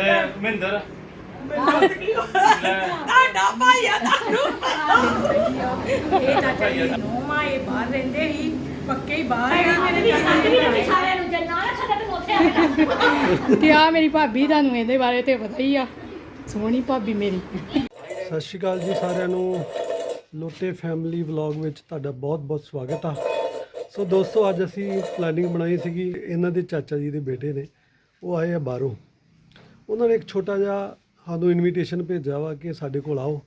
ਤੇ ਮਹਿੰਦਰ। ਤੁਹਾਡਾ ਭਾਈ ਆ ਤੁਹਾਨੂੰ ਇਹ ਚਾਚਾ ਜੀ ਨੋਮਾ ਇਹ ਬਾਹਰ ਰਹਿੰਦੇ ਸੀ ਪੱਕੇ ਹੀ ਬਾਹਰ ਆ। ਮੇਰੇ ਸਾਰਿਆਂ ਨੂੰ ਜੰਨਾ ਨਾ ਸਾਡਾ ਤੇ ਉੱਥੇ ਆਵੇਗਾ ਤੇ ਆ ਮੇਰੀ ਭਾਬੀ ਤੁਹਾਨੂੰ ਇਹਦੇ ਬਾਰੇ ਤੇ ਪਤਾ ਹੀ ਆ। ਸੋਹਣੀ ਭਾਬੀ ਮੇਰੀ। ਸਤਿ ਸ਼੍ਰੀ ਅਕਾਲ ਜੀ ਸਾਰਿਆਂ ਨੂੰ। ਲੋਟੇ ਫੈਮਿਲੀ ਵਲੌਗ ਵਿੱਚ ਤੁਹਾਡਾ ਬਹੁਤ-ਬਹੁਤ ਸਵਾਗਤ ਆ। ਸੋ ਦੋਸਤੋ ਅੱਜ ਅਸੀਂ ਪਲੈਨਿੰਗ ਬਣਾਈ ਸੀਗੀ। ਇਹਨਾਂ ਦੇ ਚਾਚਾ ਜੀ ਦੇ ਬੇਟੇ ਨੇ। ਉਹ ਆਏ ਆ ਬਾਹਰੋਂ। ਉਹਨਾਂ ਨੇ ਇੱਕ ਛੋਟਾ ਜਿਹਾ ਸਾਨੂੰ ਇਨਵੀਟੇਸ਼ਨ ਭੇਜਿਆ ਵਾ ਕਿ ਸਾਡੇ ਕੋਲ ਆਓ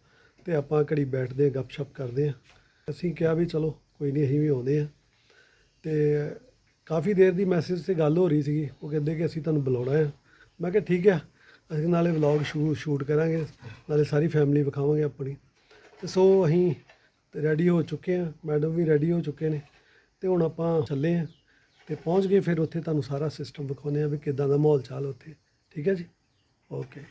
ਤੇ ਆਪਾਂ ਘੜੀ ਬੈਠਦੇ ਆ ਗੱਪਸ਼ਪ ਕਰਦੇ ਆ ਅਸੀਂ ਕਿਹਾ ਵੀ ਚਲੋ, ਕੋਈ ਨਹੀਂ, ਅਸੀਂ ਵੀ ਆਉਂਦੇ ਆ ਤੇ ਕਾਫੀ ਦੇਰ ਦੀ ਮੈਸੇਜ ਤੇ ਗੱਲ ਹੋ ਰਹੀ ਸੀਗੀ। ਉਹ ਕਹਿੰਦੇ ਕਿ ਅਸੀਂ ਤੁਹਾਨੂੰ ਬੁਲਾਉਣਾ ਹੈ। ਮੈਂ ਕਿਹਾ, ਠੀਕ ਆ ਅਸੀਂ ਨਾਲੇ ਵਲੌਗ ਸ਼ੂ ਸ਼ੂਟ ਕਰਾਂਗੇ। ਨਾਲੇ ਸਾਰੀ ਫੈਮਿਲੀ ਵਿਖਾਵਾਂਗੇ ਆਪਣੀ। ਤੇ ਸੋ ਅਸੀਂ ਰੈਡੀ ਹੋ ਚੁੱਕੇ ਆ ਮੈਡਮ ਵੀ ਰੈਡੀ ਹੋ ਚੁੱਕੇ ਨੇ। ਤੇ ਹੁਣ ਆਪਾਂ ਚੱਲੇ ਆ ਤੇ ਪਹੁੰਚ ਗਏ। ਫਿਰ ਉੱਥੇ ਤੁਹਾਨੂੰ ਸਾਰਾ ਸਿਸਟਮ ਵਿਖਾਉਂਦੇ ਆ ਵੀ ਕਿਦਾਂ ਦਾ ਮਾਹੌਲ ਚਾਲ ਉੱਥੇ। ਠੀਕ ਹੈ ਜੀ? ਓਕੇ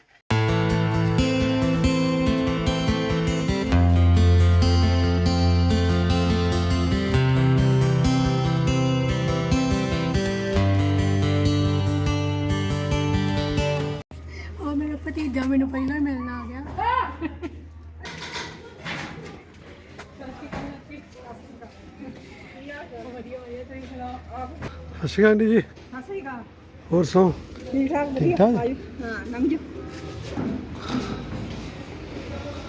ਆ ਮੇਰਾ ਭਤੀਜਾ ਮੈਨੂੰ ਪਹਿਲਾਂ ਹੀ ਮਿਲਣ ਆ ਗਿਆ। ਸਤਿ ਸ਼੍ਰੀ ਅਕਾਲ ਆਂਟੀ ਜੀ। ਸਤਿ ਸ੍ਰੀ ਅਕਾਲ। ਹੋਰ ਸੌ ਠੀਕ ਠਾਕ ਠੀਕ ਠਾਕ? ਹਾਂ ਲੰਘ ਜਾ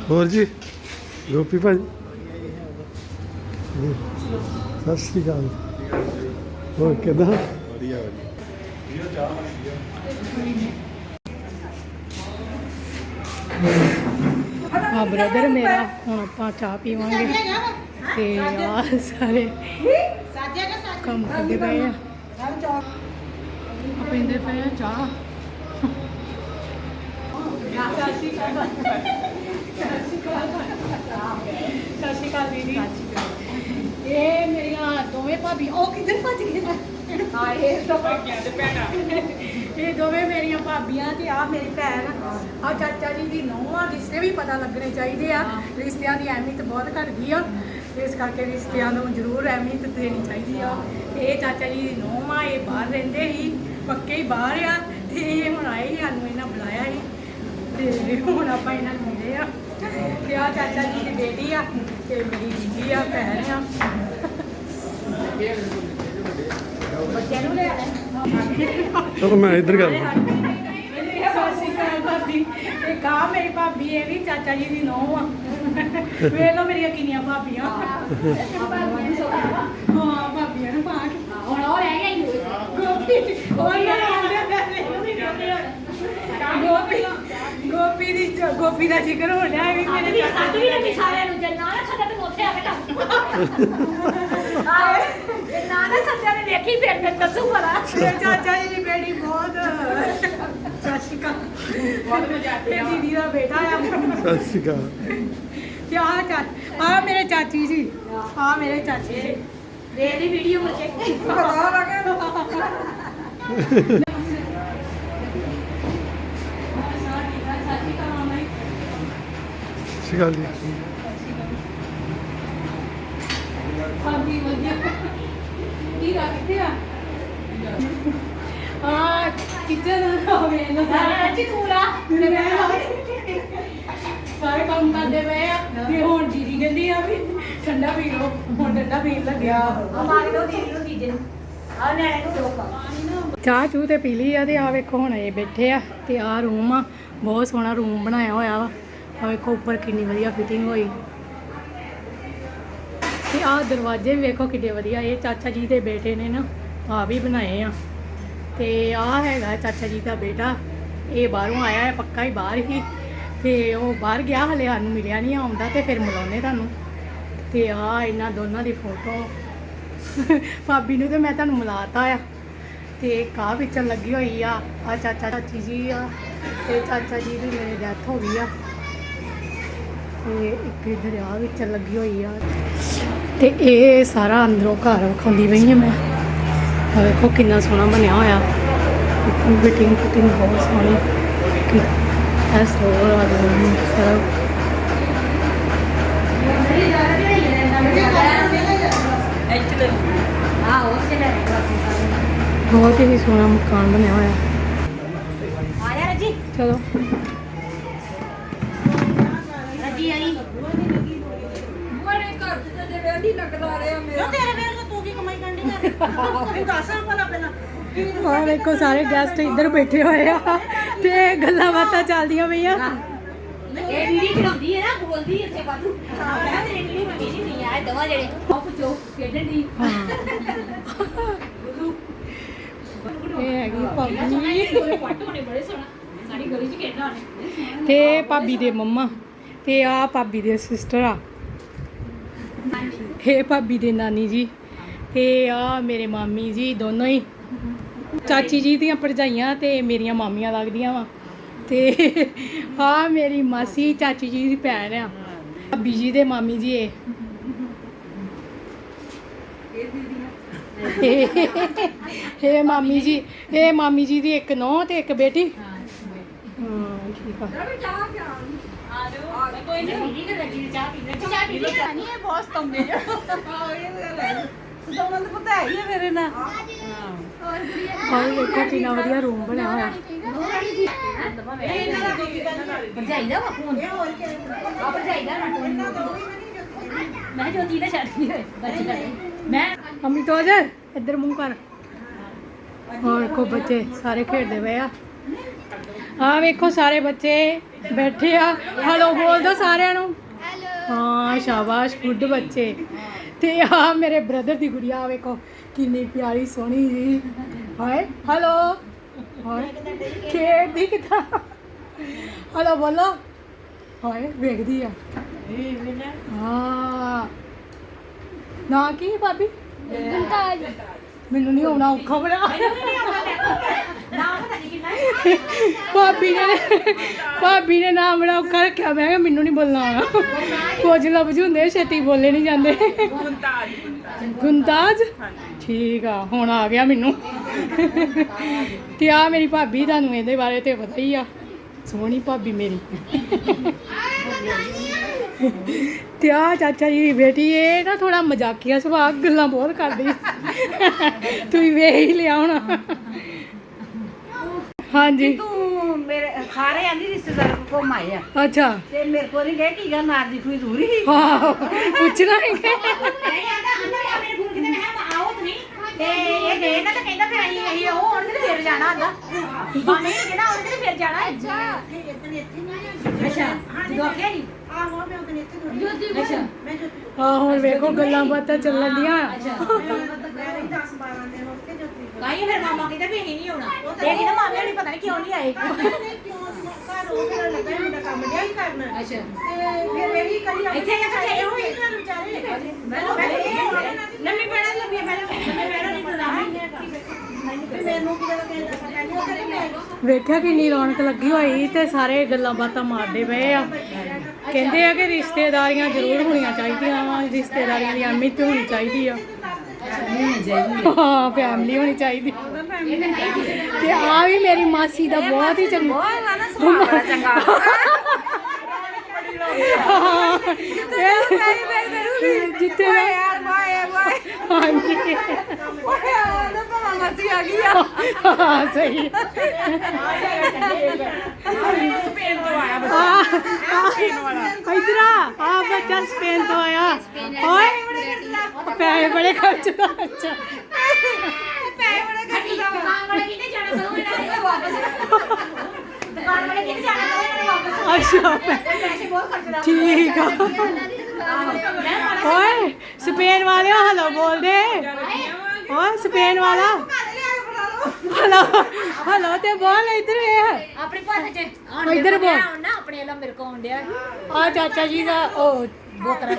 ਹੋਰ ਜੀ ਗੋਪੀ ਭਾਜੀ ਜੀ, ਸਤਿ ਸ਼੍ਰੀ ਅਕਾਲ। ਹੋਰ ਕਿਦਾਂ? ਆ ਬ੍ਰਦਰ ਮੇਰਾ ਹੁਣ ਆਪਾਂ ਚਾਹ ਪੀਵਾਂਗੇ। ਤੇ ਆ ਸਾਰੇ ਕੰਮ ਕਰਦੇ ਪਏ ਆ। ਆ ਪੀਂਦੇ ਪਏ ਆ ਚਾਹ। ਸਤਿ ਸ਼੍ਰੀ ਅਕਾਲ ਦੀਦੀ ਇਹ ਮੇਰੀਆਂ ਦੋਵੇਂ ਭਾਬੀ, ਉਹ ਕਿੱਧਰ ਭੱਜ ਗਏ ਹਾਂ ਇਹ ਤਾਂ ਭਾਗਿਆਂ ਦੇ ਭੈਣਾਂ ਇਹ ਦੋਵੇਂ ਮੇਰੀਆਂ ਭਾਬੀਆਂ ਤੇ ਆ ਮੇਰੀ ਭੈਣ। ਆ ਚਾਚਾ ਜੀ ਦੀ ਨੌਵਾਂ ਰਿਸ਼ਤੇ ਵੀ ਪਤਾ ਲੱਗਣੇ ਚਾਹੀਦੇ ਆ। ਰਿਸ਼ਤਿਆਂ ਦੀ ਅਹਿਮੀਅਤ ਬਹੁਤ ਘਟ ਗਈ ਆ। ਇਸ ਕਰਕੇ ਰਿਸ਼ਤਿਆਂ ਨੂੰ ਜ਼ਰੂਰ ਅਹਿਮੀਅਤ ਦੇਣੀ ਚਾਹੀਦੀ ਆ। ਇਹ ਚਾਚਾ ਜੀ ਦੀ ਨੌਵਾਂ ਇਹ ਬਾਹਰ ਰਹਿੰਦੇ ਸੀ। ਪੱਕੇ ਹੀ ਬਾਹਰ ਆ ਤੇ ਇਹ ਹੁਣ ਆਏ ਸੀ, ਸਾਨੂੰ ਇਹਨਾਂ ਬੁਲਾਇਆ ਸੀ ਤੇ ਹੁਣ ਆਪਾਂ ਇਹਨਾਂ ਨੂੰ ਮਿਲੇ ਆ। ਤੇ ਆ ਚਾਚਾ ਜੀ ਦੀ ਬੇਟੀ ਆ ਤੇ ਮੇਰੀ ਬੀਬੀ ਆ ਭੈਣ ਆ। ਬੱਚਿਆਂ ਨੂੰ ਲੈ ਚਲੋ ਮੈਂ ਇੱਧਰ ਕਰ ਸਤਿ ਸ਼੍ਰੀ ਅਕਾਲ ਭਾਬੀ। ਇਹ ਕਾ ਮੇਰੀ ਭਾਬੀ ਇਹ ਵੀ ਚਾਚਾ ਜੀ ਦੀ ਨੂੰਹ ਆ। ਵੇਖ ਲਓ ਮੇਰੀਆਂ ਕਿੰਨੀਆਂ ਭਾਬੀਆਂ। ਹਾਂ ਭਾਬੀਆਂ ਨੂੰ ਪਾ ਕੇ ਉਹ ਰਹਿ ਗਿਆ ਹੀ ਹੋਏ ਗੋਪੀ ਉਹਨਾਂ ਨੇ ਗੋਪੀ ਗੋਪੀ ਦੀ ਜ- ਗੋਪੀ ਦਾ ਜ਼ਿਕਰ ਹੋ ਰਿਹਾ ਹੈ ਵੀ ਸਾਡੇ ਮੇਰੇ ਵੀ ਚਾਚਾ ਸਾਡੇ ਵੀ ਲੱਗੀ ਸਾਰਿਆਂ ਨੂੰ। ਜੰਨਾ ਨਾ ਸਾਡਾ ਤੇ ਉੱਥੇ ਆਵੇਗਾ ਆਏ ਨਾ ਨਾ ਸੱਜਿਆ ਨੇ ਵੇਖੀ ਫਿਰ ਫਿਰ ਦੱਸੂ ਭਲਾ ਮੇਰੇ ਚਾਚਾ ਜੀ ਦੀ ਬੇਟੀ ਬਹੁਤ ਸਤਿ ਸ਼੍ਰੀ ਅਕਾਲ। ਬਹੁਤ ਮਜ਼ਾ ਆ। ਦੀਦੀ ਦਾ ਬੇਟਾ ਆ। ਸਤਿ ਸ਼੍ਰੀ ਅਕਾਲ। ਤੇ ਆ ਚਾ ਆ ਮੇਰੇ ਚਾਚੀ ਜੀ। ਆ ਮੇਰੇ ਚਾਚੀ ਜੀ। ਦੇ ਦੀ ਵੀਡੀਓ ਮੁਝੇ ਪਤਾ ਲੱਗੇ ਸਤਿ ਸ਼੍ਰੀ ਅਕਾਲ ਜੀ। ਹਾਂਜੀ ਵਧੀਆ। ਕੀ ਰੱਖਦੇ ਆ? ਆ ਕਿਚਨ ਹੋਵੇ ਨਾ ਸਾਰਾ। ਜੀ ਤੂਰਾ ਤੇ ਮੈਂ ਸਾਰੇ ਕੰਮ ਕਰਦੇ ਪਏ ਆ। ਤੇ ਹੁਣ ਦੀਦੀ ਕਹਿੰਦੀ ਆ ਵੀ ਠੰਡਾ ਪੀ ਲਓ ਹੁਣ ਠੰਡਾ ਪੀਣ ਲੱਗਿਆ। ਮਾਰ ਦੋ ਦੀਦੀ ਨੂੰ ਦੀਦੀ ਨੂੰ। ਆ ਨਿਆਣੇ ਨੂੰ ਰੋਕਾ ਚਾਹ ਚੂਹ ਤੇ ਪੀ ਲਈ ਆ ਤੇ ਆ ਵੇਖੋ ਹੁਣ ਇਹ ਬੈਠੇ ਆ ਤੇ ਆ ਰੂਮ ਆ ਬਹੁਤ ਸੋਹਣਾ ਰੂਮ ਬਣਾਇਆ ਹੋਇਆ ਵਾ। ਆ ਵੇਖੋ ਉੱਪਰ ਕਿੰਨੀ ਵਧੀਆ ਫਿਟਿੰਗ ਹੋਈ। ਤੇ ਆ ਦਰਵਾਜ਼ੇ ਵੀ ਵੇਖੋ ਕਿੱਡੇ ਵਧੀਆ ਇਹ ਚਾਚਾ ਜੀ ਦੇ ਬੇਟੇ ਨੇ ਨਾ ਆ ਵੀ ਬਣਾਏ ਆ। ਤੇ ਆ ਹੈਗਾ ਚਾਚਾ ਜੀ ਦਾ ਬੇਟਾ ਇਹ ਬਾਹਰੋਂ ਆਇਆ ਹੈ ਪੱਕਾ ਹੀ ਬਾਹਰ ਹੀ। ਤੇ ਉਹ ਬਾਹਰ ਗਿਆ ਹਲੇ ਸਾਨੂੰ ਮਿਲਿਆ ਨਹੀਂ ਆਉਂਦਾ ਤੇ ਫਿਰ ਮਿਲਾਉਨੇ ਤੁਹਾਨੂੰ। ਤੇ ਆ, ਇਹਨਾਂ ਦੋਨਾਂ ਦੀ ਫੋਟੋ ਭਾਬੀ ਨੂੰ ਤੇ ਮੈਂ ਤੁਹਾਨੂੰ ਮਿਲਾਤਾ ਆ। ਤੇ ਕਾਹ ਵਿੱਚ ਲੱਗੀ ਹੋਈ ਆ। ਆ ਚਾਚਾ, ਚਾਚੀ ਜੀ ਆ। ਤੇ ਚਾਚਾ ਜੀ ਦੀ ਮੇਰੇ ਡੈਥ ਹੋ ਗਈ ਆ। ਤੇ ਇੱਕ ਇਧਰ ਆ ਵਿੱਚ ਲੱਗੀ ਹੋਈ ਆ। ਤੇ ਇਹ ਸਾਰਾ ਅੰਦਰੋਂ ਘਰ ਵਿਖਾਉਂਦੀ ਪਈ ਹਾਂ ਮੈਂ। ਆਹ ਵੇਖੋ ਕਿੰਨਾ ਸੋਹਣਾ ਬਣਿਆ ਹੋਇਆ। ਫਿਟਿੰਗ ਫਿਟਿੰਗ ਬਹੁਤ ਸੋਹਣੀ। ਕਿ ਐਸ ਸਟੋਰ ਆ ਰੂਮ ਸਾਰਾ ਆ ਉਹ ਸੇ ਲੈ ਬਹੁਤ ਹੀ ਸੋਹਣਾ ਮਕਾਨ ਬਣਿਆ ਹੋਇਆ। ਆ ਜਾ ਜੀ ਚਲੋ। ਰੱਜੀ ਆਈ ਆ? ਵੇਖੋ ਸਾਰੇ ਗੈਸਟ ਇੱਧਰ ਬੈਠੇ ਹੋਏ ਆ। ਤੇ ਗੱਲਾਂ ਬਾਤਾਂ ਚੱਲਦੀਆਂ ਪਈਆਂ। ਇਹ ਵੀਡੀ ਚਲਾਉਂਦੀ ਹੈ ਨਾ ਬੋਲਦੀ ਇੱਥੇ ਵਾਧੂ। ਮੈਂ ਤੇਰੇ ਲਈ ਮੈਂ ਵੀਡੀ ਨਹੀਂ ਆਏ ਦਵਾ ਜਿਹੜੇ ਉਹ ਪੁੱਛੋ ਖੇਡਣ ਦੀ। ਇਹ ਹੈਗੀ ਭਾਬੀ। ਪੱਟ ਹੋਣੇ ਬੜੇ ਸੋਹਣਾ। ਸਾਡੀ ਗਲੀ 'ਚ ਖੇਡਣਾ ਉਹਨੇ। ਤੇ ਭਾਬੀ ਦੇ ਮੰਮਾ ਤੇ ਆ ਭਾਬੀ ਦੇ ਸਿਸਟਰ ਆ। ਇਹ ਭਾਬੀ ਦੇ ਨਾਨੀ ਜੀ ਤੇ ਆ ਮੇਰੇ ਮਾਮੀ ਜੀ ਦੋਨੋਂ ਹੀ। ਚਾਚੀ ਜੀ ਦੀਆਂ ਭਰਜਾਈਆਂ ਤੇ ਮੇਰੀਆਂ ਮਾਮੀਆਂ ਲੱਗਦੀਆਂ ਵਾ। ਤੇ ਆ ਮੇਰੀ ਮਾਸੀ ਚਾਚੀ ਜੀ ਦੀ ਭੈਣ ਆ। ਭਾਬੀ ਜੀ ਦੇ ਮਾਮੀ ਜੀ ਇਹ। ਇਹ ਮਾਮੀ ਜੀ ਇਹ ਮਾਮੀ ਜੀ ਦੀ ਇੱਕ ਨੌਂ ਤੇ ਇੱਕ ਬੇਟੀ। ਹਾਂ ਠੀਕ ਆ। ਤੇ ਇਹ ਬਹੁਤ ਸਤੰਦੇ ਆ ਸਦਾਉਣਾ ਤਾਂ ਪਤਾ ਹੈ ਹੀ ਮੇਰੇ ਨਾਲ ਹਾਂ ਦੇਖੋ ਕਿੰਨਾ ਵਧੀਆ ਰੂਮ ਬਣਿਆ ਹੋਇਆ। ਭਰਜਾਈ ਦਾ ਵਾ ਫੋਨ ਆ ਭਰਜਾਈ ਦਾ ਨਾ ਫੋਨ ਮੈਂ ਜੋਤੀ ਦਾ ਛੱਡ ਗਈ ਹੋਏ ਬੱਚੇ ਦਾ। ਮੈਂ ਮੰਮੀ ਇੱਧਰ ਮੂੰਹ ਕਰ। ਹੋਰ ਵੇਖੋ ਬੱਚੇ ਸਾਰੇ ਖੇਡਦੇ ਪਏ ਆ। ਆ ਵੇਖੋ ਸਾਰੇ ਬੱਚੇ ਬੈਠੇ ਆ। ਹਲੋ ਬੋਲ ਦੋ ਸਾਰਿਆਂ ਨੂੰ। ਹਾਂ ਸ਼ਾਬਾਸ਼ ਗੁੱਡ ਬੱਚੇ। ਤੇ ਆ ਮੇਰੇ ਬ੍ਰਦਰ ਦੀ ਗੁੜੀਆ ਆ ਵੇਖੋ। ਕਿੰਨੀ ਪਿਆਰੀ ਸੋਹਣੀ ਜੀ। ਹਾਏ ਹਲੋ ਹਾਏ ਖੇਡਦੀ ਕਿੱਦਾਂ? ਹਲੋ ਬੋਲੋ। ਹਾਏ ਵੇਖਦੀ ਆ। ਹਾਂ। ਨਾ ਕੀ ਭਾਬੀ? ਮੈਨੂੰ ਨਹੀਂ ਆਉਣਾ ਔਖਾ ਬੜਾ। ਭਾਬੀ ਨੇ ਭਾਬੀ ਨੇ ਨਾਮ ਬੜਾ ਔਖਾ ਰੱਖਿਆ। ਮੈਂ ਕਿਹਾ ਮੈਨੂੰ ਨਹੀਂ ਬੋਲਣਾ ਆਉਣਾ। ਕੁਝ ਲਫ਼ਜ਼ ਹੁੰਦੇ ਛੇਤੀ ਬੋਲੇ ਨਹੀਂ ਜਾਂਦੇ। ਗੁੰਤਾਜ ਠੀਕ ਆ ਹੁਣ ਆ ਗਿਆ ਮੈਨੂੰ। ਤੇ ਆ ਮੇਰੀ ਭਾਬੀ ਤੁਹਾਨੂੰ ਇਹਦੇ ਬਾਰੇ ਤੇ ਪਤਾ ਹੀ ਆ। ਸੋਹਣੀ ਭਾਬੀ ਮੇਰੀ। ਤੇ ਆ ਚਾਚਾ ਜੀ ਦੀ ਬੇਟੀ ਇਹ ਨਾ ਥੋੜਾ ਮਜ਼ਾਕੀਆ ਸੁਭਾਅ ਗੱਲਾਂ ਬਹੁਤ ਕਰਦੀ। ਤੁਸੀਂ ਵੇਖ ਹੀ ਲਿਆ ਹੋਣਾ। ਹਾਂਜੀ। ਤੂੰ ਮੇਰੇ ਸਾਰੇ ਆਂਦੀ ਰਿਸ਼ਤੇਦਾਰ ਕੋ ਘੁੰਮਾਏ ਆ। ਅੱਛਾ। ਤੇ ਮੇਰੇ ਕੋਲ ਨਹੀਂ ਗਏ ਕੀ ਗੱਲ ਨਾਰ ਦੀ ਕੋਈ ਦੂਰੀ ਹਾਂ। ਪੁੱਛਣਾ ਹੀ। ਕਿ ਨਹੀਂ ਆਂਦਾ ਅੰਦਰ ਆ ਮੇਰੇ ਫੋਨ ਕਿਤੇ ਮੈਂ ਕਿਹਾ ਆਓ ਤੁਸੀਂ ਤੇ ਇਹ ਗਏ ਨਾ ਤਾਂ ਕਹਿੰਦਾ ਫਿਰ ਅਸੀਂ ਅਸੀਂ ਉਹ ਆਉਣਗੇ ਤੇ ਫਿਰ ਜਾਣਾ ਆਂਦਾ ਬਾਨੇ ਨੇ ਕਿਹੜਾ ਆਉਣਗੇ ਤੇ ਫਿਰ ਜਾਣਾ ਅੱਛਾ। ਅੱਛਾ ਜਦੋਂ ਆਖਿਆ ਨਹੀਂ ਆਹੋ ਮੈਂ ਉਹਦੇ ਇੱਥੇ ਜੋਤੀ ਅੱਛਾ। ਮੈਂ ਜੋ ਹਾਂ ਹੁਣ ਵੇਖੋ ਗੱਲਾਂ ਬਾਤਾਂ ਚੱਲਣ ਦੀਆਂ ਅੱਛਾ। ਮੈਂ 10 12 ਦਿਨ ਹੋ ਕਾਈ ਫਿਰ ਮਾਮਾ ਕਹਿੰਦਾ ਵੀ ਅਸੀਂ ਨਹੀਂ ਆਉਣਾ ਇਹ ਕਹਿੰਦਾ ਮਾਮੇ ਨਹੀਂ ਪਤਾ ਨਹੀਂ ਕਿਉਂ ਨਹੀਂ ਆਏ ਉਹ ਅੱਛਾ ਤੇ ਫਿਰ ਇਹੀ ਕਰੀ ਇੱਥੇ ਕਿੱਥੇ ਲੰਮੀ ਪੈਣਾ ਲੰਮੀ ਪੈਣਾ ਲੰਮੀ ਪੈਣਾ ਨਹੀਂ ਤਾਂ ਤੇ ਉਹ ਮੈਂ ਵੇਖਿਆ ਕਿੰਨੀ ਰੌਣਕ ਲੱਗੀ ਹੋਈ ਤੇ ਸਾਰੇ ਗੱਲਾਂ ਬਾਤਾਂ ਮਾਰਦੇ ਪਏ ਆ ਕਹਿੰਦੇ ਆ ਕਿ ਰਿਸ਼ਤੇਦਾਰੀਆਂ ਜ਼ਰੂਰ ਹੋਣੀਆਂ ਚਾਹੀਦੀਆਂ ਵਾ ਰਿਸ਼ਤੇਦਾਰੀਆਂ ਦੀ ਅਹਿਮੀਅਤ ਹੋਣੀ ਚਾਹੀਦੀ ਆ ਹਾਂ ਫੈਮਿਲੀ ਹੋਣੀ ਚਾਹੀਦੀ। ਤੇ ਆ ਵੀ ਮੇਰੀ ਮਾਸੀ ਦਾ ਬਹੁਤ ਹੀ ਚੰਗਾ ਬਹੁਤ ਬੜਾ ਚੰਗਾ ਜਿੱਥੇ ਯਾਰ ਬਾਏ ਬਾਏ ਹਾਂਜੀ। ਮਰਜ਼ੀ ਆ ਗਈ ਆ। ਹਾਂ ਸਹੀ। ਆ ਇਧਰ ਆ। ਆ ਬੱਚਾ ਸਪੇਨ ਤੋਂ ਆਇਆ। ਓਏ। ਪੈਸੇ ਬੜੇ ਖਰਚਦਾ ਅੱਛਾ। ਦੁਕਾਨ ਵਾਲੇ ਕਿਤੇ ਜਾਣਾ ਕਰੋ ਇਹਨਾਂ ਨੇ ਵਾਪਸ ਦੁਕਾਨ ਵਾਲੇ ਕਿਤੇ ਜਾਣਾ ਕਰੋ ਇਹਨਾਂ ਨੇ ਵਾਪਸ? ਅੱਛਾ। ਪੈਸੇ ਬਹੁਤ ਖਰਚਦਾ। ਠੀਕ ਆ। ਓਏ ਸਪੇਨ ਵਾਲਿਓ ਹਲੋ ਬੋਲਦੇ। ਓਏ ਸਪੇਨ ਵਾਲਾ। ਹਲੋ ਹਲੋ ਤੇ ਬੋਲ ਇਧਰ ਵੇਖ। ਆਪਣੀ ਭਾਸ਼ਾ ਚ ਉਹ ਇੱਧਰ ਬੋਲ। ਨਾ ਆਪਣੇ ਵੱਲੋਂ ਮੇਰੇ ਕੋਲ ਆਉਂਦਿਆ ਆ ਚਾਚਾ ਜੀ ਦਾ ਉਹ ਬੋਤਰਾ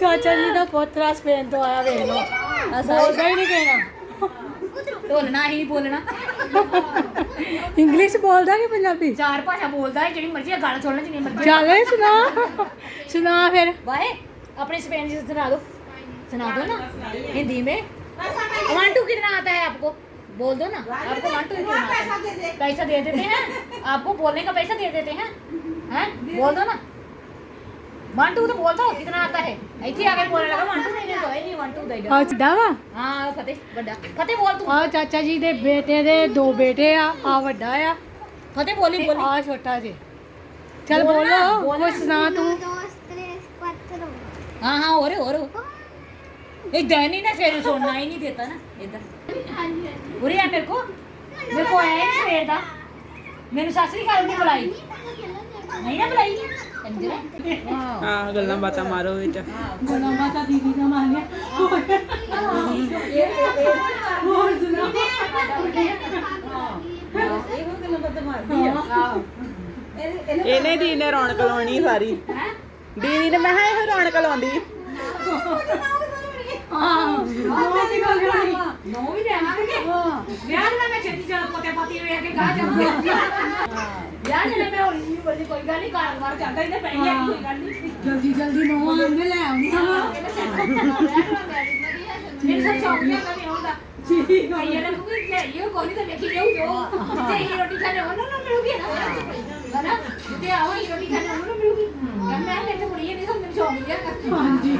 ਚਾਚਾ ਜੀ ਦਾ ਪੋਤਰਾ ਸਪੇਨ ਤੋਂ ਆਇਆ ਵੇਖ ਲਓ। ਬੋਲਦਾ ਹੀ ਨਹੀਂ ਕਹਿਣਾ। ਢੋਲਣਾ ਹੀ ਨਹੀਂ ਬੋਲਣਾ ਇੰਗਲਿਸ਼ ਬੋਲਦਾ ਕਿ ਪੰਜਾਬੀ ਚਾਰ ਭਾਸ਼ਾ ਬੋਲਦਾ ਹੈ ਜਿਹੜੀ ਮਰਜ਼ੀ ਗੱਲ ਸੁਣ ਲੈ ਜਿੰਨੀ ਮਰਜ਼ੀ ਚੱਲ ਇਹ ਸੁਣਾ ਸੁਣਾ ਫਿਰ वाहे अपने स्पेन से सुना दो सुना दो ना हिंदी में वन टू कितना आता है आपको बोल दो ना आपको वन टू कितना आता है पैसा दे देते हैं आपको बोलने का पैसा दे देते हैं हैं बोल दो ना वन टू तो बोलता कितना आता है? ऐसे आगे बोलने लगा वन टू नहीं तो है नहीं वन टू और दावा? हाँ बड़ा। बोल तू। हाँ, चाचा जी दे बेटे दे दो बेटे आ आ बड़ा आ। बोली बोली। आ छोटा जी। चल बोलो कुछ हाँ, हाँ, ना तू। और और ना ही नहीं देता ना इधर। मेरे को? मेरे को सासरी काल में बुलाई। नहीं ना बुलाई? ਹਾਂ ਗੱਲਾਂ ਬਾਤਾਂ ਮਾਰੋ ਵਿੱਚ। ਬੋਲਾ ਮਾਤਾ ਦੀਦੀ ਦਾ ਮਾਰਿਆ ਹੋਰ। ਸੁਣਾ ਇਹਨੇ ਦੀ ਨੇ ਰੌਣਕ ਲਾਉਣੀ ਸਾਰੀ। ਦੀਦੀ ਨੇ ਮੈਂ ਕਿਹਾ ਇਹੋ ਰੌਣਕ ਲਾਉਂਦੀ। ਹਾਂ। ਨੌ ਦੀ ਗੱਲ ਮੈਂ ਲੈ ਆਉਣੀ ਹਾਂ। ਮੇਰੇ ਸਭ ਚੌਕੀਆਂ ਦਾ ਨਹੀਂ ਹੁੰਦਾ ਠੀਕ ਹੈ ਯਾਰ ਨੂੰ ਲੈ ਇਹ ਕੋਈ ਤਾਂ ਵੇਖੀ ਜਾਊ ਜੋ ਤੇ ਹੀ ਰੋਟੀ ਖਾਣੇ ਉਹਨਾਂ ਨੂੰ ਮਿਲੂਗੀ ਨਾ ਨਾ ਤੇ ਆਓ ਹੀ ਰੋਟੀ ਖਾਣੇ ਉਹਨਾਂ ਨੂੰ ਮਿਲੂਗੀ ਮੈਂ ਲੈ ਤੇ ਕੁੜੀ ਨਹੀਂ ਸਮਝ ਚੌਕੀਆਂ ਕਰਦੀ ਹਾਂਜੀ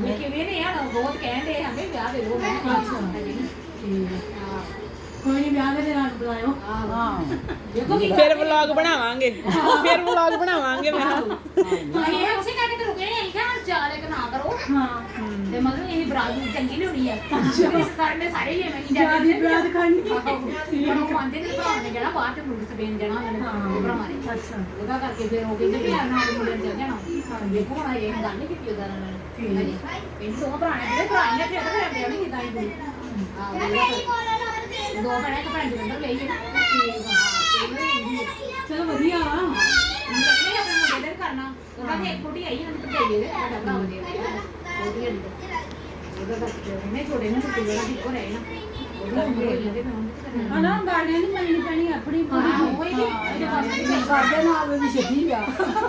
ਮੈਂ ਕਿਵੇਂ ਨੇ ਆ ਬਹੁਤ ਕਹਿੰਦੇ ਆ ਕਿ ਵਿਆਹ ਦੇ ਲੋ ਮੈਂ ਕੋਈ ਨਹੀਂ ਵਿਆਹ ਦੇ ਨਾਲ ਬੁਲਾਇਓ। ਹਾਂ। ਦੇਖੋ ਕੀ ਫਿਰ ਵਲੌਗ ਬਣਾਵਾਂਗੇ। ਫਿਰ ਵਲੌਗ ਬਣਾਵਾਂਗੇ ਮੈਂ ਕਿਹਾ ਇਹ ਉਸੇ ਕਰਕੇ ਤੇ ਰੁਕੇ ਨਹੀਂ ਕਿ ਚਾਲ ਇੱਕ ਨਾ ਕਰੋ। ਹਾਂ। ਤੇ ਮਤਲਬ ਇਹ ਬਰਾਤ ਨੂੰ ਚੰਗੀ ਨਹੀਂ ਹੋਣੀ ਹੈ। ਇਸ ਕਾਰਨ ਮੈਂ ਸਾਰੇ ਹੀ ਮੈਂ ਜਿਆਦੀ ਵਿਆਹ ਕਰਨੀ ਪਰ ਉਹ ਮੰਨਦੇ ਨੇ ਭਰਾ ਨੇ ਜਿਹੜਾ ਬਾਹਰ ਤੇ ਮੁੰਡੇ ਸਪੇਨ ਜਾਣਾ ਉਹਨਾਂ ਨੇ ਭਰਾ ਮਾਰੇ ਅੱਛਾ। ਉਹਦਾ ਕਰਕੇ ਫਿਰ ਉਹ ਕਹਿੰਦੇ ਵੀ ਆਣਾ ਉਹ ਮੁੰਡੇ ਨੇ ਚੱਲ ਜਾਣਾ। ਦੇਖੋ ਹੁਣ ਇਹ ਗੱਲ ਨਹੀਂ ਕੀਤੀ ਉਹਦਾ ਨਾਲ। ਦੋ ਭਰਾ ਨੇ ਜਿਹੜੇ ਭਰਾ ਨੇ ਫਿਰ ਤਾਂ ਫਿਰ ਨਹੀਂ ਕੀਤਾ ਇਹ ਦੋ ਭੈਣਾਂ ਇੱਕ ਭੈਣ ਦੇ ਅੰਦਰ ਲਈ ਹੈ ਚਲੋ ਵਧੀਆ ਵਾ ਨਹੀਂ ਆਪਣੇ ਮੁੰਡੇ ਦੇ ਕਰਨਾ ਉਹਦਾ ਤੇ ਇੱਕ ਛੋਟੀ ਆਈ ਨਾ ਤੇ ਦੇ ਦੇ ਉਹਦਾ ਭਰਾ ਹੋ ਉਹਦੀ ਅੰਦਰ ਉਹਦਾ ਕਰਕੇ ਮੈਂ ਛੋੜੇ ਨੂੰ ਤੇ ਜਿਹੜਾ ਇੱਕੋ ਰਹੇ ਨਾ ਉਹਦਾ ਮੁੰਡੇ ਦੇ ਮੈਂ ਹਨਾ ਗਾੜੀਆਂ ਨਹੀਂ ਮੰਨਣੀ ਪੈਣੀ ਆਪਣੀ ਹਾਂ। ਉਹੀ ਕਿ ਇਹਦੇ ਵਾਸਤੇ ਸਾਡੇ ਨਾਲ ਵੀ ਛੱਡੀ ਗਿਆ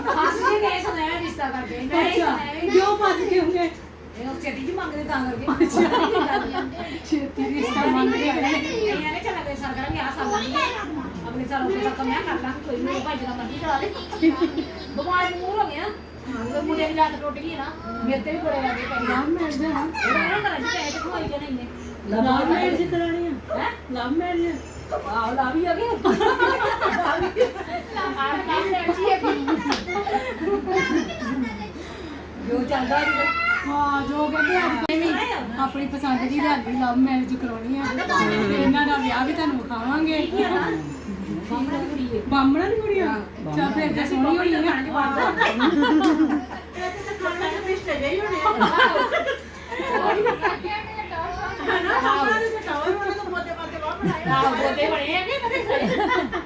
ਖਾਸ ਜੀ ਗਏ ਸੁਣਾਇਆ ਰਿਸ਼ਤਾ ਕਰਕੇ ਮੈਂ ਅੱਛਾ ਕਿਉਂ ਭੱਜ ਕੇ ਹੁੰਦੇ ਇਹ ਉਹ ਛੇਤੀ ਜੀ ਮੰਗਦੇ ਤਾਂ ਕਰਕੇ। ਛੇਤੀ ਰਿਸ਼ਤਾ ਮੰਗਦੇ ਨੇ ਇਹਨਾਂ ਨੇ ਚੱਲ ਅਗਲੇ ਸਾਲ ਕਰਾਂਗੇ ਆ ਸਾਲ ਨਹੀਂ ਅਗਲੇ ਸਾਲ ਉਹ ਤੱਕ ਮੈਂ ਕਰ ਲਾਂਗੀ ਕੋਈ ਨਹੀਂ ਭਾਈ ਦਾ ਮਰਜ਼ੀ ਕਰਾ ਲੈ ਬਿਮਾਰ ਮੂਰ ਹੋ ਗਿਆ ਉਹ ਮੁੰਡੇ ਦੀ ਲੱਤ ਟੁੱਟ ਗਈ ਨਾ ਮੇਰੇ ਤੇ ਵੀ ਬੜੇ ਲੱਗੇ ਪੈ ਲਵ ਮੈਰਿਜ ਹੈ ਉਹਨਾਂ ਨੇ ਕਰਾਂ ਜੀ ਪੈਸੇ ਆਈ ਕਿ ਨਹੀਂ ਨੇ ਲਵ ਮੈਰਿਜ ਕਰਾਣੀ ਆ? ਹੈ? ਲਵ ਮੈਰਿਜ ਆਹ ਲਾ ਵੀ ਆ ਗਏ। ਲਾ ਵੀ ਆਹ ਲਾ ਵੀ ਲੜਕੀ ਹੈ ਜੀ ਹਾਂ ਜੋ ਕਹਿੰਦੇ ਆ ਵੀ ਆਪਣੀ ਪਸੰਦ ਦੀ ਲਿਆਂਦੀ ਲਵ ਮੈਰਿਜ ਕਰਾਉਣੀ ਆ। ਤੇ ਇਹਨਾਂ ਦਾ ਵਿਆਹ ਵੀ ਤੁਹਾਨੂੰ ਵਿਖਾਵਾਂਗੇ। ਬਾਹਮਣ ਦੀ ਕੁੜੀ ਹੈ ਆ? ਚਾ ਫਿਰ ਤਾਂ ਸੋਹਣੀ ਹੋਣੀ ਆ।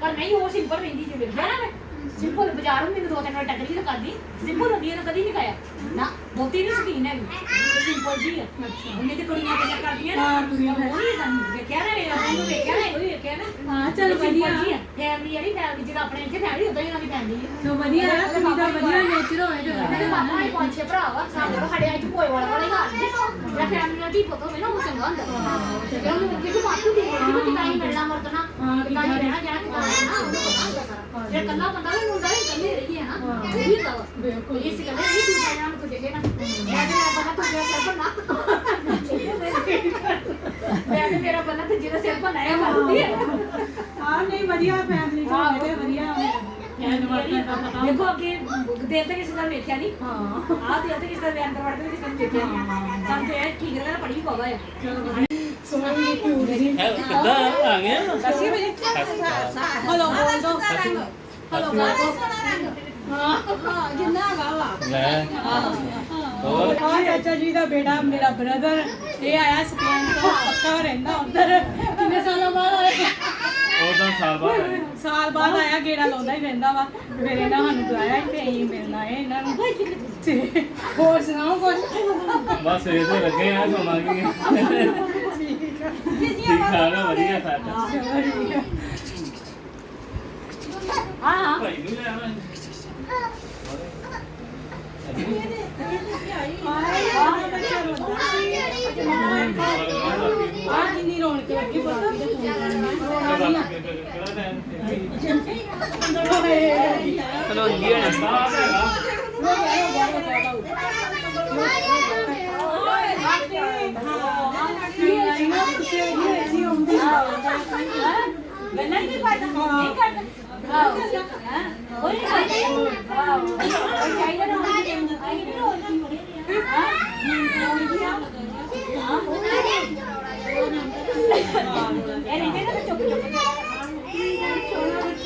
ਪਰ ਨਹੀਂ ਉਹ ਸਿੰਪਲ ਰਹਿੰਦੀ ਜਿਵੇਂ। ਵੇਖਿਆ ਨਾ ਸਿੰਪਲ ਬਾਜ਼ਾਰੋਂ ਮੈਨੂੰ ਦੋ ਤਿੰਨ ਵਾਰ ਟੱਕਰੀ ਤਾਂ ਕਰਦੀ। ਸਿੰਪਲ ਹੁੰਦੀ ਉਹਨੇ ਕਦੀ ਨਹੀਂ ਖਾਇਆ। ਨਾ ਬਹੁਤੀ ਨਹੀਂ ਸਕੀਨ ਹੈ। ਸਿੰਪਲ ਜੀ ਹੈ ਉਹਨੇ ਤੇ ਕੁੜੀਆਂ ਤੇ ਕਰਦੀਆਂ ਨਾ। ਹਾਂ, ਕੁੜੀਆਂ ਉਹ ਨਹੀਂ ਤਾਂ ਵੇਖਿਆ ਨਾ ਇਹ ਉਹਨੂੰ ਵੇਖਿਆ ਨਾ ਇਹ ਵੀ ਵੇਖਿਆ ਨਾ। ਹਾਂ ਚੱਲ ਵਧੀਆ। ਫੈਮਿਲੀ ਜਿਹੜੀ ਫੈਮਿਲੀ ਜਿਹੜਾ ਆਪਣੇ ਇੱਥੇ ਫੈਮਿਲੀ ਉਦਾਂ ਹੀ ਉਹਨਾਂ ਦੀ ਫੈਮਿਲੀ ਸੋ ਵਧੀਆ ਹੈ ਕੁੜੀ ਦਾ ਵਧੀਆ ਨੇਚਰ ਹੋਵੇ ਤੇ ਇਹਨਾਂ ਦੇ ਮਾਮਾ ਹੀ ਪੰਜ ਛੇ ਭਰਾ ਵਾ ਸਾਡੇ ਕੋਲ ਸਾਡੇ ਇੱਥੇ ਭੋਏ ਵਾਲਾ ਵਾਲਾ ਹੀ ਹਾਲ ਜੀ ਜਿਹੜਾ ਫੈਮਿਲੀ ਨਾਲ ਠੀਕ ਹੋਵੇ ਨਾ ਉਹ ਚੰਗਾ ਹੁੰਦਾ। ਤੇ ਉਹਨੂੰ ਕਿ ਮਾਤੂ ਦੀ ਕਿ ਕਿਤਾ ਹੀ ਮਿਲਣਾ ਮਰਦਣਾ ਹਾਂ, ਕਿਤਾ ਹੀ ਰਹਿਣਾ ਜਾਣਾ ਕਿਤਾ ਰਹਿਣਾ ਉਹਨੂੰ ਪਤਾ ਹੁੰਦਾ ਸਾਰਾ। ਜੇ। ਕੱਲਾ ਬੰਦਾ ਵੀ ਮੁੰਡਾ ਹੀ ਕੱਲੇ ਰਹੀ ਹੈ ਨਾ ਹੁੰਦਾ ਵਾ। ਬਿਲਕੁਲ। ਇਸ ਗੱਲ ਇਹ ਤੂੰ ਜਾਣਾ ਮੈਂ ਤੁਝੇ ਕਹਿਣਾ ਮੈਂ ਤੇ ਮੇਰਾ ਬੰਦਾ ਤੁਝੇ ਪਰ ਨਾ ਮੈਂ ਤੇ ਮੇਰਾ ਸਿਰ ਹੈ ਹਾਂ। ਨਹੀਂ ਵਧੀਆ ਫੈਮਿਲੀ ਤੇ ਵਧੀਆ। ਦੇਖੋ ਅੱਗੇ ਕਿਸੇ ਵੇਖਿਆ ਨਹੀਂ। ਹਾਂ। ਆਹ ਦੇਰ ਤੱਕ ਕਿਸੇ ਦੇ ਅੰਦਰ ਵੜਦੇ ਕਿਸੇ ਨੂੰ ਦੇਖਿਆ ਨਹੀਂ ਸਾਨੂੰ ਤੇ ਇਹ ਠੀਕ ਲੱਗਦਾ ਪੜੀ ਪਾਵਾ ਆ ਚਲੋ ਵਧੀਆ। ਸੋਹਣੀ ਕਿਊਟ ਜੀ। ਕਿੱਦਾਂ? ਆ ਗਿਆ? ਦੱਸਿਓ ਬਈ ਹਲੋ ਬੋਲ। ਦੋ ਹਲੋ ਬੋਲ ਦੋ ਹਾਂ। ਜਿੰਨਾ ਵਾ। ਲੈ। ਹੋਰ? ਆ ਚਾਚਾ ਜੀ ਦਾ ਬੇਟਾ ਮੇਰਾ ਬ੍ਰਦਰ ਇਹ ਆਇਆ ਸਪੇਨ ਤੋਂ ਪੱਕਾ ਰਹਿੰਦਾ ਉਧਰ। ਕਿੰਨੇ ਸਾਲਾਂ ਬਾਅਦ ਆਇਆ? ਉਹਦਾ ਸਾਲ ਬਾਅਦ ਆਏ। ਸਾਲ ਬਾਅਦ ਆਇਆ ਗੇੜਾ ਲਾਉਂਦਾ ਹੀ ਰਹਿੰਦਾ ਵਾ। ਤੇ ਫਿਰ ਇਹਨਾਂ ਸਾਨੂੰ ਬੁਲਾਇਆ ਤੇ ਅਸੀਂ ਮਿਲਣਾ ਹੈ ਇਹਨਾਂ ਨੂੰ। ਤੇ ਹੋਰ ਸੁਣਾਓ ਕੁਝ ਬਸ ਇਹਦੇ ਲੱਗੇ ਆ ਕੀ ਠੀਕ ਠਾਕ ਆ ਵਧੀਆ ਸਾਡਾ ਹਾਂ ਹਾਂ। ਭਾਈ ਨੂੰ ਲੈ ਆਵਾਂ ਆ ਕਿੰਨੀ ਰੌਣਕ ਲੱਗੀ ਪਤਾ ਕਿਹੜਾ ਟਾਈਮ ਖਲੋਂਦੀ ਕੀ ਹੋਣਾ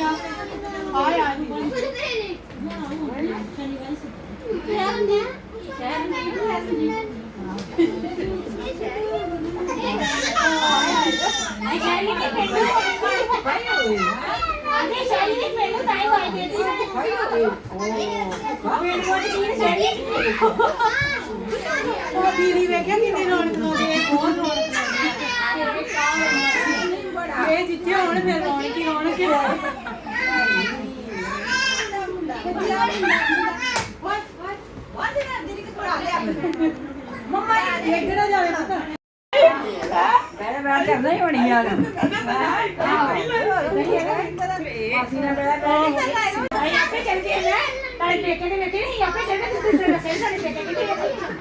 ਸਾਹ ਹੈਗਾ ਗੰਨਾ ਨਹੀਂ ਕਰਦਾ ਨਹੀਂ ਕਰਦਾ ਆਹ ਕੋਈ ਨਹੀਂ ਕਰਦਾ ਆਹ ਚਾਹੀਦਾ ਨਾ ਆਈ ਨਹੀਂ ਹੋ ਜਾਂਦੀ ਇਹ ਨਹੀਂ ਕਹਿੰਦਾ ਚੁੱਪ ਚੁੱਪ ਆਇਆ ਨਹੀਂ ਸ਼ੈਲੀ ਦੇ ਪਿੰਡ ਨਹੀਂ ਸ਼ੈਲੀ ਦੇ ਪਿੰਡ ਤਾਂ ਹੀ ਵਾਈ ਦੇ ਦਿੱਤੀ ਪਿੰਡ ਕੋਲ ਕੀ ਸ਼ੈਲੀ ਉਹ ਦੀਦੀ ਵੇਖਿਆ ਕਿੰਨੀ ਰੌਣਕ ਲਾਉਂਦੀ ਹੈ। ਬਹੁਤ ਰੌਣਕ ਲਾਉਂਦੀ ਹੈ ਇਹ ਜਿੱਥੇ ਹੁਣ ਫਿਰ ਰੌਣਕ ਹੀ ਰੌਣਕ ਹੀ ਰੌਣਕ ਮੰਮਾ ਇਹ ਨਾ ਜਾਵੇ ਪੁੱਤ ਭਾਈ ਆਪੇ ਚੱਲ ਗਏ ਨਾ ਤਾਲੇ ਪੇਕੇ ਦੇ ਵੇਖੇ ਨਹੀਂ ਆਪੇ ਚੱਲ ਗਏ ਤੁਸੀਂ ਸਹੀ ਸਾਡੇ ਪੇਕੇ ਕਿੱਥੇ ਗਏ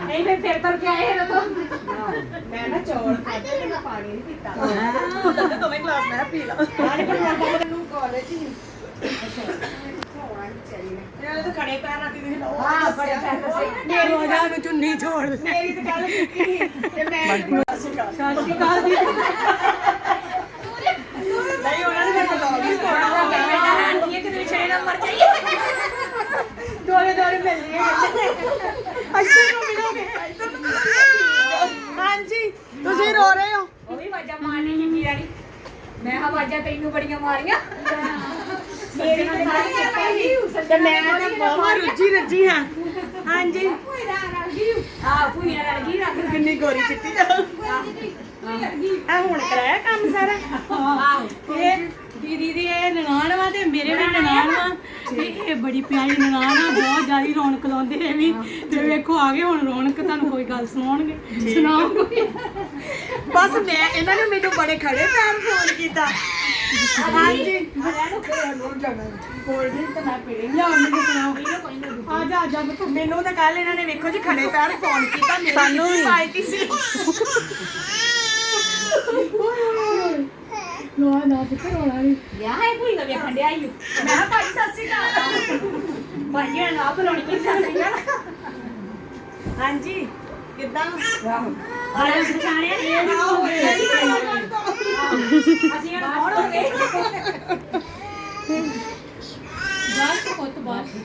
ਨਹੀਂ ਫਿਰ ਫਿਰ ਤੁਰ ਕੇ ਆਏ ਹੋ। ਤਾਂ ਦੋਵੇਂ ਮੈਂ ਪੀ ਲਾ। ਆਲੇ ਪਰ ਲੱਗਦਾ ਨੂੰ ਇਹਨਾਂ ਤਾਂ ਖੜੇ ਪੈਰ ਰੱਖੀ ਤੁਸੀਂ ਲਓ ਹਾਂ ਬੜੇ ਪੈਸੇ ਸਹੀ ਮੇਰੀ ਵਜ੍ਹਾ ਨੂੰ ਚੁੰਨੀ ਛੋੜ ਦੇ ਮੇਰੀ ਤਾਂ ਗੱਲ ਕੀਤੀ ਤੇ ਮੈਂ ਸਤਿ ਸ਼੍ਰੀ ਅਕਾਲ। ਨਹੀਂ ਨੇ ਮੈਨੂੰ ਲਓ ਵੀ ਬੜਾ ਬੇਟਾ ਹੈ ਕਿ ਕਿਤੇ ਛੇ ਨੰਬਰ ਚਾਹੀਏ ਦੋਰੇ ਦੋਰੇ ਮਿਲ ਗਏ ਅੱਛਾ ਨੂੰ ਮਿਲੋਗੇ ਹਾਂਜੀ ਤੁਸੀਂ ਰੋ ਰਹੇ ਹੋ? ਉਹ ਵੀ ਵਾਜਾ ਮਾਰਨੀ ਨਹੀਂ ਮੀਰਾ। ਨਹੀਂ ਮੈਂ ਹਾਂ ਵਾਜਾ ਤੈਨੂੰ ਬੜੀਆਂ ਮਾਰੀਆਂ। ਮੇਰੀ ਤਾਂ ਸਾਰੀ ਚੱਕੀ ਤੇ ਮੈਂ ਤਾਂ ਬਹੁਤ ਰੁੱਝੀ ਰੱਜੀ ਹਾਂ। ਹਾਂਜੀ। ਆ ਪੂਰੀਆਂ ਰਲ ਗਈ ਰੱਖ ਕਿੰਨੀ ਗੋਰੀ ਚਿੱਟੀ ਆ ਹੁਣ ਕਰਾਇਆ ਕੰਮ ਸਾਰਾ? ਇਹ ਦੀਦੀ ਦੀ ਇਹ ਨਨਾਣ ਵਾ ਤੇ ਮੇਰੇ ਵੀ ਨਨਾਣ ਵਾ। ਤੇ ਇਹ ਬੜੀ ਪਿਆਰੀ ਨਨਾਣ ਆ ਬਹੁਤ ਜ਼ਿਆਦਾ ਰੌਣਕ ਲਾਉਂਦੇ ਇਹ ਵੀ। ਤੇ ਵੇਖੋ ਆ ਗਏ ਹੁਣ ਰੌਣਕ ਤੁਹਾਨੂੰ ਕੋਈ ਗੱਲ ਸੁਣਾਉਣਗੇ? ਸੁਣਾਓ ਕੋਈ ਬਸ ਮੈਂ ਇਹਨਾਂ ਨੇ ਮੈਨੂੰ ਬੜੇ ਖੜੇ ਪੈਰ ਫੋਨ ਕੀਤਾ। ਹਾਂਜੀ। ਲਿਆ ਮੈਨੂੰ ਸੁਣਾਓ। ਆ ਜਾ ਆ ਜਾ ਬਤੂ ਮੈਨੂੰ ਤਾਂ ਕੱਲ ਇਹਨਾਂ ਨੇ ਵੇਖੋ ਜੀ ਖੜੇ ਪੈਰ ਫੋਨ ਕੀਤਾ ਵੀ ਪਾਰਟੀ ਸੀ। ਲੋ ਨਾ ਪੁੱਤ ਰੋਣਾ ਨਹੀਂ ਵਿਆਹ ਹੈ ਕੋਈ ਨਾ ਵੇਖਣ ਡਿਆ ਓ। ਮੈਂ ਕਿਹਾ ਭਾਜੀ ਸਤਿ ਸ਼੍ਰੀ ਅਕਾਲ। ਭਾਜੀ ਨਾਲ ਨਾ ਬੁਲਾਉਣੀ ਕੋਈ ਸਤਿ ਸ਼੍ਰੀ ਅਕਾਲ ਹਾਂਜੀ ਕਿੱਦਾਂ? ਆਲੇ ਪਛਾਣਿਆ ਇਹ ਨਾ ਹੋਵੇ ਅਸੀਂ ਹੁਣ ਕੌਣ ਹੋ ਗਏ? ਬਸ ਪੁੱਤ ਬਸ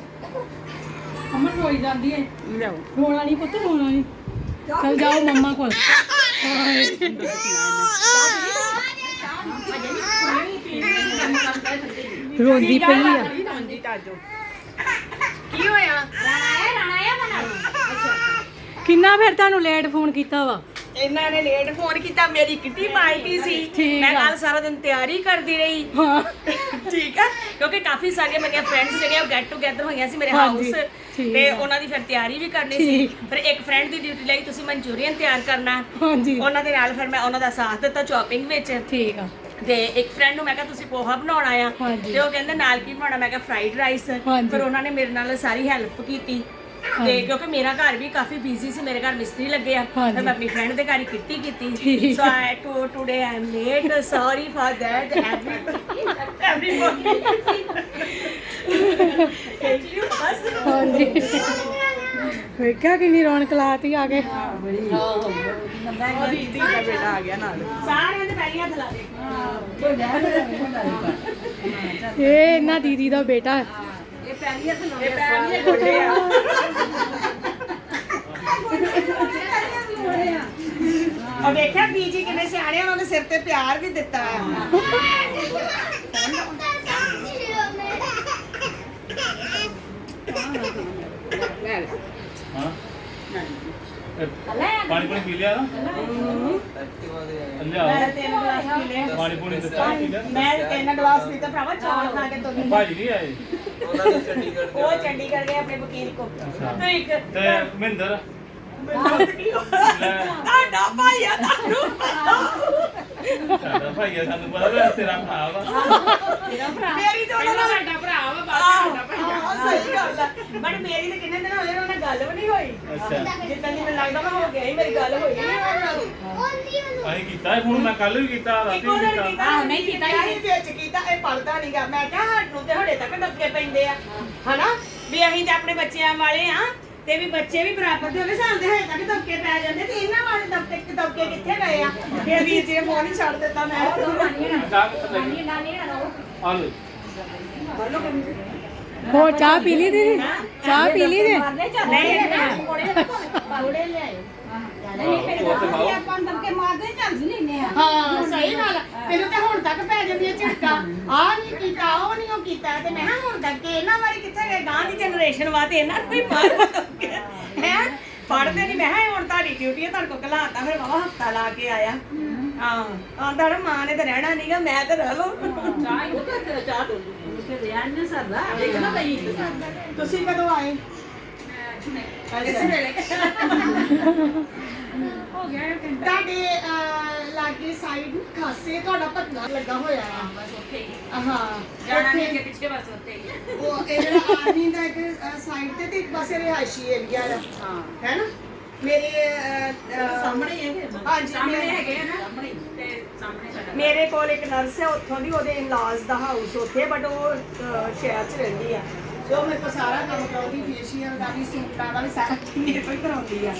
ਅਮਨ ਰੋਈ ਜਾਂਦੀ ਹੈ ਲਿਆਓ ਰੋਣਾ ਨਹੀਂ ਪੁੱਤ ਰੋਣਾ ਨਹੀਂ। ਚਲ ਜਾਓ ਮੰਮਾ ਕੋਲ। ਰੋਂਦੀ ਪਈ ਆ। ਹਾਂਜੀ ਤਾਜੋ ਕੀ ਹੋਇਆ? ਰਾਣਾ ਆਇਆ ਰਾਣਾ ਆਇਆ ਮਨਾ ਕਿੰਨਾ ਫਿਰ ਤੁਹਾਨੂੰ ਲੇਟ ਫੋਨ ਕੀਤਾ ਵਾ? ਇਹਨਾਂ ਨੇ ਲੇਟ ਫੋਨ ਕੀਤਾ ਮੇਰੀ ਕਿੱਟੀ ਪਾਰਟੀ ਸੀ। ਮੈਂ। ਕੱਲ ਸਾਰਾ ਦਿਨ ਤਿਆਰੀ ਕਰਦੀ ਰਹੀ। ਹਾਂ। ਠੀਕ ਹੈ ਕਿਉਂਕਿ ਕਾਫੀ ਸਾਰੀਆਂ ਮੇਰੀਆਂ ਫਰੈਂਡਸ ਜਿਹੜੀਆਂ ਉਹ ਗੈਟ ਟੂਗੇਦਰ ਹੋਈਆਂ ਸੀ ਮੇਰੇ ਹਾਊਸ ਤੇ। ਉਹਨਾਂ ਦੀ ਫਿਰ ਤਿਆਰੀ ਵੀ ਕਰਨੀ ਸੀ। ਫਿਰ ਇੱਕ ਫਰੈਂਡ ਦੀ ਡਿਊਟੀ ਲਈ ਤੁਸੀਂ ਮਨਚੂਰੀਅਨ ਤਿਆਰ ਕਰਨਾ। ਹਾਂਜੀ। ਉਹਨਾਂ ਦੇ ਨਾਲ ਫਿਰ ਮੈਂ ਉਹਨਾਂ ਦਾ ਸਾਥ ਦਿੱਤਾ ਚੌਪਿੰਗ ਵਿੱਚ। ਠੀਕ ਆ। ਤੇ ਇੱਕ ਫਰੈਂਡ ਨੂੰ ਮੈਂ ਕਿਹਾ ਤੁਸੀਂ ਪੋਹਾ ਬਣਾਉਣਾ ਆ? ਤੇ ਉਹ ਕਹਿੰਦੇ ਨਾਲ ਕੀ ਬਣਾਉਣਾ? ਮੈਂ ਕਿਹਾ ਫਰਾਈਡ ਰਾਈਸ ਪਰ ਉਹਨਾਂ ਨੇ ਮੇਰੇ ਨਾਲ ਸਾਰੀ ਹੈਲਪ ਕੀਤੀ। ਤੇ ਕਿਉਂਕਿ ਮੇਰਾ ਘਰ ਵੀ ਕਾਫੀ ਬਿਜ਼ੀ ਸੀ ਮੇਰੇ ਘਰ ਮਿਸਤਰੀ ਲੱਗੇ ਆ। ਫਿਰ ਮੈਂ ਆਪਣੀ ਫਰੈਂਡ ਦੇ ਘਰ ਹੀ ਕੀਤੀ। ਕੀਤੀ so I to today I late sorry for that every every ਹਾਂਜੀ। ਵੇਖਿਆ ਕਿੰਨੀ ਰੌਣਕ ਲਾਤੀ ਆ ਕੇ? ਦੀਦੀ ਦਾ ਬੇਟਾ ਆ ਗਿਆ ਨਾਲ ਸਾਰਿਆਂ ਦੇ ਪੈਰੀਆਂ ਥਲਾ ਦੇ ਇਹ ਇਹਨਾਂ ਦੀਦੀ ਦਾ ਬੇਟਾ ਹੈ। ਇਹ ਪੈਰੀਆਂ ਗੋਡੇ ਆ ਉਹ ਦੇਖਿਆ ਬੀਜੀ ਕਿੰਨੇ ਸਿਆਣੇ ਆ, ਉਹਨਾਂ ਨੇ ਸਿਰ ਤੇ ਪਿਆਰ ਵੀ ਦਿੱਤਾ ਹੈ। ਹਾਂ? ਪਾਣੀ ਪਾਣੀ ਪੀ ਲਿਆ ਨਾ? ਮੈਂ ਲਿਆ ਤਿੰਨ ਗਲਾਸ ਪੀ ਲਏ। ਪਾਣੀ ਪੂਣੀ ਦਿੱਤਾ ਪੀ ਲਿਆ ਮੈਂ ਤਿੰਨ ਗਲਾਸ ਪੀਤਾ ਭਰਾਵਾ ਚੌਲ ਖਾ ਕੇ ਤੁਰ ਭਾਜੀ ਨਹੀਂ ਆਏ? ਉਹ ਚੰਡੀਗੜ੍ਹ ਗਏ ਆਪਣੇ ਵਕੀਲ ਕੋ ਤੇ ਇੱਕ ਤੇ ਮਹਿੰਦਰ? ਲੈ। ਤੁਹਾਡਾ ਭਾਈ ਆ ਤੁਹਾਨੂੰ ਸਾਡਾ ਭਾਈ ਆ ਸਾਨੂੰ ਪਤਾ ਵੀ ਤੇਰਾ ਭਰਾ ਵਾ ਮੇਰੀ ਤਾਂ ਉਹਨਾਂ ਨਾਲ ਸਾਡਾ ਭਰਾ ਵਾ ਬਾਕੀ ਸਾਡਾ ਭਰਾ ਸਹੀ ਗੱਲ ਆ ਬਟ ਮੇਰੀ ਤਾਂ ਕਿੰਨੇ ਦਿਨ ਹੋ ਗਏ ਉਹਨਾਂ ਨਾਲ ਗੱਲ ਵੀ ਨਹੀਂ ਹੋਈ ਅੱਛਾ ਜਿੱਦਾਂ ਦੀ ਮੈਨੂੰ ਲੱਗਦਾ ਮੈਂ ਹੋ ਗਿਆ ਸੀ ਮੇਰੀ ਗੱਲ ਹੋਈ। ਨਹੀਂ ਉਹਨਾਂ ਨਾਲ ਅਸੀਂ ਕੀਤਾ ਫੋਨ ਮੈਂ ਕੱਲ ਵੀ ਕੀਤਾ ਰਾਤੀ ਇੱਕੋ ਵੀ ਦਿਨ ਕੀਤਾ ਕੀਤਾ ਨਹੀਂ ਕੀਤਾ ਇਹ ਵਿੱਚ ਕੀਤਾ, ਇਹ ਪੜਦਾ ਨਹੀਂਗਾ ਮੈਂ ਕਿਹਾ ਸਾਨੂੰ ਤੇ ਹੜੇ ਤੱਕ ਡੱਕੇ ਪੈਂਦੇ ਆ, ਹਨਾ? ਵੀ ਅਸੀਂ ਤੇ ਆਪਣੇ ਬੱਚਿਆਂ ਵਾਲੇ ਆ ਤੇ ਵੀ ਬੱਚੇ ਵੀ ਬਰਾਬਰ ਦੇ ਹੋਵੇ ਸਾਨੂੰ ਤੇ ਹੜੇ ਤੱਕ ਦਬਕੇ ਪੈ ਜਾਂਦੇ ਤੇ ਇਹਨਾਂ ਵਾਲੇ ਦਬਕੇ ਦਬਕੇ ਕਿੱਥੇ ਗਏ ਆ? ਫਿਰ ਵੀਰ ਜੀ ਨੇ ਫੋਨ ਹੀ ਛੱਡ ਦਿੱਤਾ ਮੈਂ। ਚਾਹ ਕਿੱਥੇ ਲੱਗੀ ਆ ਲਓ ਹੋਰ ਚਾਹ ਪੀ ਲਈ ਦੀਦੀ? ਚਾਹ ਪੀ ਲਈ ਜੇ? ਨਹੀਂ ਉਹ ਤੇ ਖਾਓ ਆਪਾਂ ਨੂੰ ਦਬਕੇ ਮਾਰਦੇ ਚੱਲ ਲੈਨੇ ਆ ਹਾਂ। ਸਹੀ ਗੱਲ ਮੈਨੂੰ ਤੇ ਹੁਣ ਤੱਕ ਪੈ ਜਾਂਦੀਆਂ ਝਿੜਕਾਂ। ਆ ਨਹੀਂ ਕੀਤਾ ਉਹ ਨਹੀਂ ਉਹ ਕੀਤਾ ਤੇ ਮੈਂ ਕਿਹਾ ਹੁਣ ਤੱਕ ਕਿ ਇਹਨਾਂ ਵਾਰੀ ਕਿੱਥੇ ਗਏ? ਗਾਂ ਦੀ ਜਨਰੇਸ਼ਨ ਵਾ ਤੇ ਇਹਨਾਂ ਨੂੰ ਵੀ ਮਾਰ ਹੈ? ਪੜਦੇ ਨਹੀਂ ਮੈਂ ਕਿਹਾ ਹੁਣ ਤੁਹਾਡੀ ਡਿਊਟੀ ਹੈ ਤੁਹਾਡੇ ਕੋਲ ਘਲਾਤਾ ਫਿਰ ਬਾਬਾ ਹਫਤਾ ਲਾ ਕੇ ਆਇਆ। ਹਾਂ ਆਂਦਾ ਨਾ ਮਾਂ ਨੇ ਤੇ ਰਹਿਣਾ ਨਹੀਂਗਾ ਮੈਂ ਤੇ ਰਹਿ ਲਓ ਤੁਸੀਂ ਕਦੋਂ ਆਏ? ਇਸ ਵੇਲੇ। ਤੁਹਾਡੇ ਅਹ, ਲਾਗੇ ਸਾਈਡ ਖਾਸੇ ਤੁਹਾਡਾ ਪਤਲਾ ਲੱਗਾ ਹੋਇਆ ਆ। ਹਾਂ ਜਾਣਾ ਨਹੀਂ ਅੱਗੇ ਪਿੱਛੇ ਬਸ ਉੱਤੇ ਉਹ ਇਹ ਜਿਹੜਾ ਆਰਮੀ ਦਾ ਇੱਕ ਸਾਈਡ ਤੇ ਤੇ ਇੱਕ ਪਾਸੇ ਰਿਹਾਇਸ਼ੀ ਏਰੀਆ ਆ। ਹਾਂ। ਹੈ ਨਾ? ਮੇਰੇ ਸਾਹਮਣੇ ਹੈਗੇ ਹਾਂਜੀ ਸਾਹਮਣੇ ਹੈਗੇ ਨਾ। ਸਾਹਮਣੇ ਤੇ ਸਾਹਮਣੇ ਮੇਰੇ ਕੋਲ ਇੱਕ ਨਰਸ ਹੈ ਉੱਥੋਂ ਦੀ ਉਹਦੇ ਇਨਲਾਜ ਦਾ ਹਾਊਸ ਉੱਥੇ ਬਟ ਉਹ ਅਹ, ਸ਼ਹਿਰ 'ਚ ਰਹਿੰਦੀ ਆ। ਜੋ ਮੇਰੇ ਕੋਲ ਸਾਰਾ ਕੰਮ ਕਰਾਉਂਦੀ ਫੇਸ਼ੀਅਲ ਦਾ ਵੀ ਸੂਟਾਂ ਦਾ ਵੀ ਸਾਰਾ ਮੇਰੇ ਕੋਲ ਹੀ ਕਰਾਉਂਦੀ ਆ।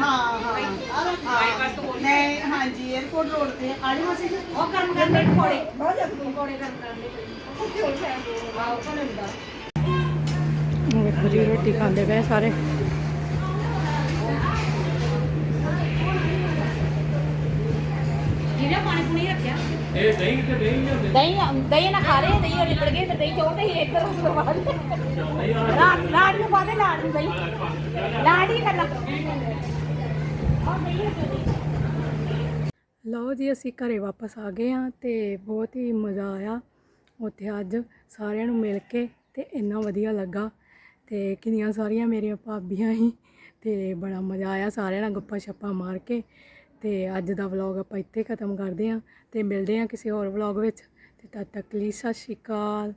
ਹਾਂ ਹਾਂ ਬਾਈਪਾਸ ਤੋਂ ਬੋਲ ਨਹੀਂ। ਹਾਂਜੀ 에어ਪੋਰਟ ਰੋਡ ਤੇ ਆੜੀ ਮਾਸੀ ਜੀ ਉਹ ਕੰਮ ਕਰਦੇ ਕੋੜੇ ਬਹੁਤ ਜਲਦੀ ਕੋੜੇ ਕੰਮ ਕਰਦੇ ਉੱਥੇ ਹੋ ਜਾਏ ਆਓ ਕੋਲੇ ਹੁੰਦਾ ਵੇਖੋ ਜੀ ਰੋਟੀ ਖਾਂਦੇ ਪਏ ਸਾਰੇ। ਜਿਹਨੇ ਪਾਣੀ ਪੁਣੀ ਰੱਖਿਆ। ਇਹ ਦਹੀਂ ਕਿਤੇ ਦਹੀਂ ਨਹੀਂ ਹੁੰਦੇ ਦਹੀਂ ਦਹੀਂ ਨਾ ਖਾ ਰਹੇ ਦਹੀਂ ਉਹ ਨਿਕਲ ਗਏ ਫਿਰ ਦਹੀਂ ਚੋਂ ਤੇ ਇੱਧਰ ਉਸ ਤੋਂ ਬਾਅਦ ਲਾੜ ਲਾੜ ਨੂੰ ਪਾ ਦੇ ਲਾੜ ਨੂੰ ਦਹੀਂ। ਲਾੜ ਹੀ ਕਰਨਾ। ਲਓ ਜੀ ਅਸੀਂ ਘਰੇ ਵਾਪਸ ਆ ਗਏ ਆ ਤੇ ਬਹੁਤ ਹੀ ਮਜ਼ਾ ਆਇਆ ਉੱਥੇ ਅੱਜ ਸਾਰਿਆਂ ਨੂੰ ਮਿਲ ਕੇ ਤੇ ਇੰਨਾ ਵਧੀਆ ਲੱਗਾ ਤੇ ਕਿੰਨੀਆਂ ਸਾਰੀਆਂ ਮੇਰੀਆਂ ਭਾਬੀਆਂ ਸੀ ਤੇ ਬੜਾ ਮਜ਼ਾ ਆਇਆ ਸਾਰਿਆਂ ਨਾਲ ਗੱਪਾਂ ਛੱਪਾਂ ਮਾਰ ਕੇ ਤੇ ਅੱਜ ਦਾ ਵਲੌਗ ਆਪਾਂ ਇੱਥੇ ਖਤਮ ਕਰਦੇ ਹਾਂ ਤੇ ਮਿਲਦੇ ਹਾਂ ਕਿਸੇ ਹੋਰ ਵਲੌਗ ਵਿੱਚ। ਤੇ ਤਦ ਤੱਕ ਲਈ ਸਤਿ ਸ਼੍ਰੀ ਅਕਾਲ।